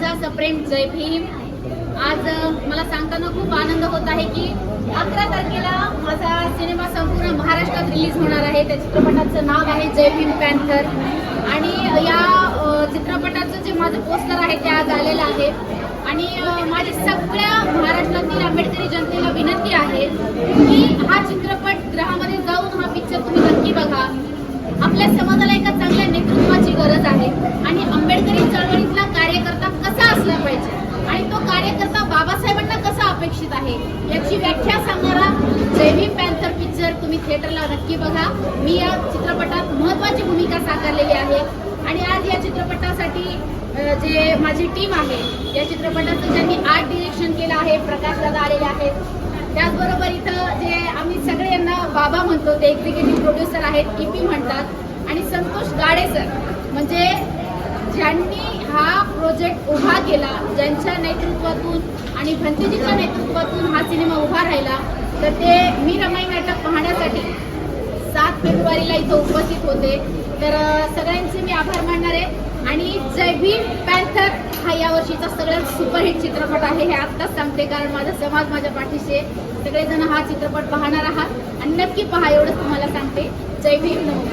माझा सप्रेम जय भीम. आज मला सांगताना खूप आनंद होत आहे की अकरा तारखेला माझा सिनेमा संपूर्ण महाराष्ट्रात रिलीज होणार आहे. त्या चित्रपटाचं नाव आहे जय भीम पॅन्थर. आणि या चित्रपटाचं जे माझं पोस्टर आहे ते आज आलेलं आहे. आणि माझ्या माझी सगळ्या महाराष्ट्रातील आंबेडकरी जनतेला विनंती आहे की हा चित्रपट ग्रहामध्ये जाऊन हा पिक्चर तुम्ही नक्की बघा आपल्या समाजाला एका चांगल्या नेतृत्वाची गरज आहे आणि आंबेडकरी चळवळीतला कार्यकर्ता कसा असला पाहिजे आणि तो कार्यकर्ता बाबासाहेबांना कसा अपेक्षित आहे? याची व्याख्या सांगणारा जैविक पॅन्थर पिक्चर तुम्ही थिएटरला नक्की बघा. मी या चित्रपटात महत्वाची भूमिका साकारलेली आहे. आणि आज या चित्रपटासाठी जे माझी टीम आहे या चित्रपटाचं ज्यांनी आर्ट डिरेक्शन केलं आहे प्रकाश दादा आलेले आहेत. त्याचबरोबर इथं जे आम्ही सगळे यांना बाबा म्हणतो ते एक्झिक्युटिव्ह प्रोड्युसर आहेत ईपी म्हणतात. आणि संतोष गाडे सर म्हणजे ज्यांनी हा प्रोजेक्ट उभा केला ज्यांच्या नेतृत्वातून आणि भंतीजीच्या नेतृत्वातून हा सिनेमा उभा राहिला तर ते मी रमाई नाटक पाहण्यासाठी सात फेब्रुवारीला इथं उपस्थित होते. तर सगळ्यांचे मी आभार मानणार आहे. आणि जय भीम पॅन्थर हा या वर्षीचा सगळ्यात सुपरहिट चित्रपट आहे. हे आत्ताच सांगते कारण माझा समाज माझ्या पाठीशी आहे. सगळेजण हा चित्रपट पाहणार आहात. आणि नक्की पहा एवढंच तुम्हाला सांगते. जय भीम नमो